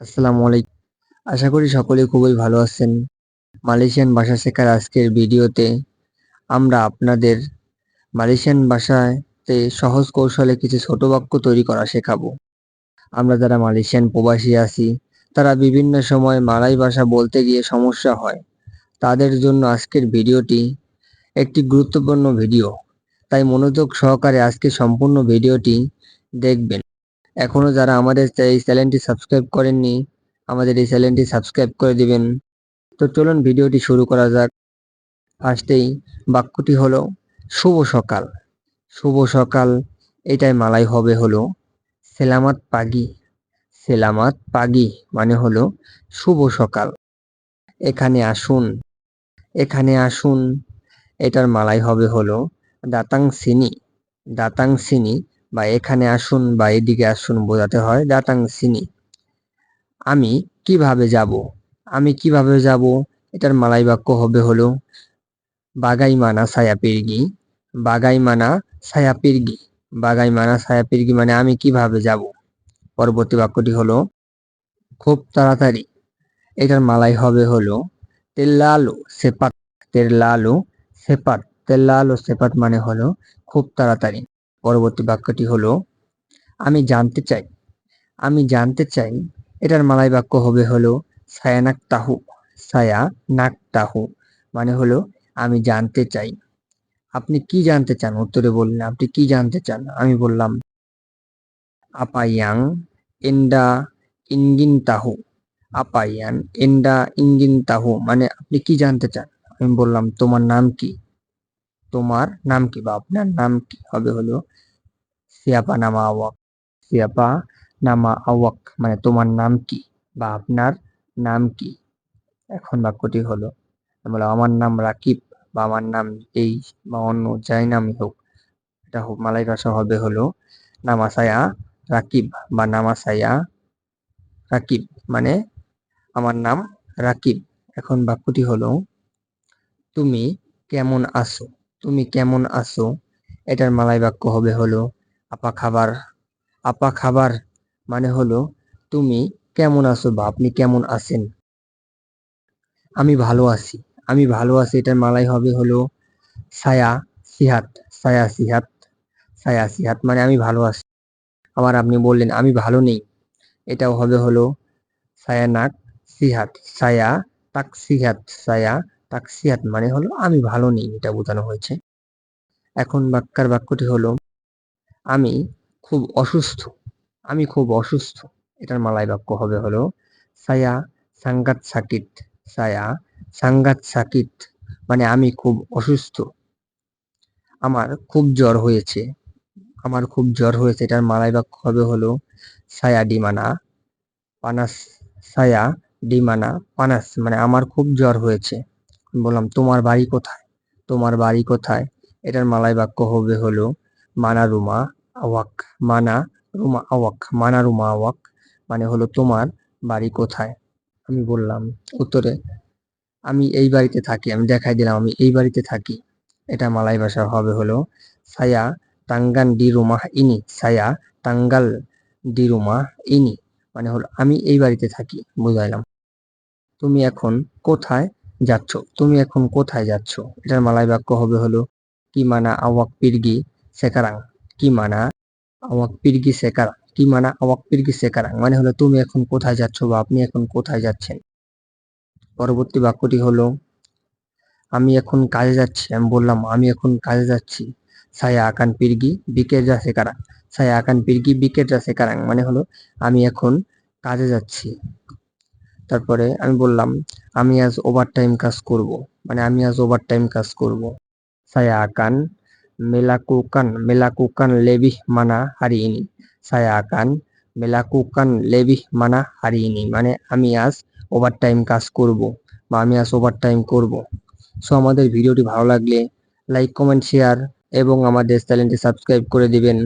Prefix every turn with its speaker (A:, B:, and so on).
A: আসসালামু আলাইকুম। আশা করি সকলে খুবই ভালো আছেন। মালয়েশিয়ান ভাষা শেখার আজকের ভিডিওতে আমরা আপনাদের মালয়েশিয়ান ভাষাতে সহজ কৌশলে কিছু ছোট বাক্য তৈরি করা শেখাবো। আমরা যারা মালয়েশিয়ান প্রবাসী আছি, তারা বিভিন্ন সময় মালাই ভাষা বলতে গিয়ে সমস্যা হয়। তাদের জন্য আজকের ভিডিওটি একটি গুরুত্বপূর্ণ ভিডিও। তাই মনোযোগ সহকারে আজকে সম্পূর্ণ ভিডিওটি দেখবেন। এখনও যারা আমাদের এই চ্যানেলটি সাবস্ক্রাইব করেননি, আমাদের এই চ্যানেলটি সাবস্ক্রাইব করে দিবেন। তো চলুন ভিডিওটি শুরু করা যাক। ফার্স্টেই বাক্যটি হলো, শুভ সকাল। শুভ সকাল। এটাই মালাই হবে হলো, সেলামাত পাগি। সেলামাত পাগি মানে হলো, শুভ সকাল। এখানে আসুন এখানে আসুন। এটার মালাই হবে হলো, দাতাং সিনি। দাতাং সিনি। বা এখানে আসুন বা এদিকে আসুন বোঝাতে হয় দাতাং সিনি, আমি কীভাবে যাব? আমি কীভাবে যাব? এটার মালাই বাক্য হবে হলো বাগাই মানা সায়া পিরগি বাগাই মানা সায়া পিরগি বাগাই মানা সায়া পিরগি মানে আমি কীভাবে যাব? পরবর্তী বাক্যটি হলো, খুব তাড়াতাড়ি। এটার মালাই হবে হলো, তেল্লালো সেপাত তেল্লালো সেপাত তেল্লালো সেপাত মানে হলো, খুব তাড়াতাড়ি। পরবর্তী বাক্যটি হলো, আমি জানতে চাই। আমি জানতে চাই। এটার মালাই বাক্য হবে হলো সায়ানাক তাহু সায়া নাক তাহু মানে হলো, আমি জানতে চাই। আপনি কি জানতে চান? উত্তরে বললেন, আপনি কি জানতে চান? আমি বললাম, আপায়াং এন্ডা ইঞ্জিন তাহু আপায়ান এন্ডা ইঞ্জিন তাহু মানে আপনি কি জানতে চান? আমি বললাম, তোমার নাম কি? তোমার নাম কি বা আপনার নাম কি? হবে হলো সিয়াপা নামা আওয়াক। সিয়াপা নামা আওয়াক মানে তোমার নাম কি বা আপনার নাম কি? এখন বাক্যটি হলো বলো আমার নাম রাকিব বা আমার নাম এই বা অন্য যাই নামই হোক, এটা মালাই ভাষা হবে হলো নামাসায়া রাকিব বা নামাসায়া রাকিব মানে আমার নাম রাকিব। এখন বাক্যটি হলো, তুমি কেমন আছো? তুমি কেমন আছো? এটার মালাই বাক্য হবে হলো, আপা খাবার। আপা খাবার মানে হলো, তুমি কেমন আছো বা আপনি কেমন আছেন? আমি ভালো আছি, আমি ভালো আছি। এটার মালাই হবে হলো ছায়া সিহাত। ছায়া সিহাত। ছায়া সিহাত মানে আমি ভালো আছি। আবার আপনি বললেন, আমি ভালো নেই। এটাও হবে হলো ছায়া নাক সিহাত। ছায়া তাক সিহাত। ছায়া তাক সিহাত মানে হলো আমি ভালো নেই, এটা বোঝানো হয়েছে। এখন বাক্যার বাক্যটি হলো, আমি খুব অসুস্থ, আমি খুব অসুস্থ। এটার মালাই বাক্য হবে হলো, সায়া সাঙ্গাত সাকিত, সায়া সাঙ্গাত সাকিত মানে আমি খুব অসুস্থ। আমার খুব জ্বর হয়েছে, আমার খুব জ্বর হয়েছে, এটার মালাই বাক্য হবে হলো, সায়া ডিমানা পানাস, সায়া ডিমানা পানাস মানে আমার খুব জ্বর হয়েছে। বললাম, তোমার বাড়ি কোথায়? তোমার বাড়ি কোথায়? এটার মালাই বাক্য হবে হলো, মানা রুমা আওয়াক, মানা রুমা আওয়াক, মানা রুমা আওয়াক। মানে হলো, তোমার বাড়ি কোথায়? আমি বললাম, উত্তরে, আমি এই বাড়িতে থাকি, আমি দেখাই দিলাম, আমি এই বাড়িতে থাকি। এটা মালাই ভাষা হবে হলো, সায়া তাঙ্গান ডি রুমা ইনি, সায়া তাঙ্গাল ডি রুমা ইনি। মানে হলো, আমি এই বাড়িতে থাকি। বুঝাইলাম, তুমি এখন কোথায়? যাচ্ছ। তুমি এখন কোথায় যাচ্ছ? এটার মালাই বাক্য হবে হলো, কি মানা আওয়াক পিরগি সেকারাং? কি মানা আওয়াক পিরগি সেকারাং? কি মানা আওয়াক পিরগি সেকারাং? মানে হলো, তুমি এখন কোথায় যাচ্ছ বা আপনি এখন কোথায় যাচ্ছেন? পরবর্তী বাক্যটি হলো, আমি এখন কাজে যাচ্ছি। আমি বললাম, আমি এখন কাজে যাচ্ছি। সায়া আকান পিরগি বিকেট যা সেকারাং। সায়া আকান পিরগি বিকেট যা সেকারাং। মানে হলো, আমি এখন কাজে যাচ্ছি। তারপরে আমি বললাম, আমি আজ ওভার টাইম কাজ করব। মানে আমি আজ ওভার টাইম কাজ করব। melakukan melakukan lebih mana hari ini saya akan melakukan lebih mana hari ini মানে আমি আজ ওভার টাইম কাজ করব বা আমি আজ ওভার টাইম করব। সো আমাদের ভিডিওটি ভালো লাগলে লাইক কমেন্ট শেয়ার এবং আমাদের চ্যানেলটি সাবস্ক্রাইব করে দিবেন।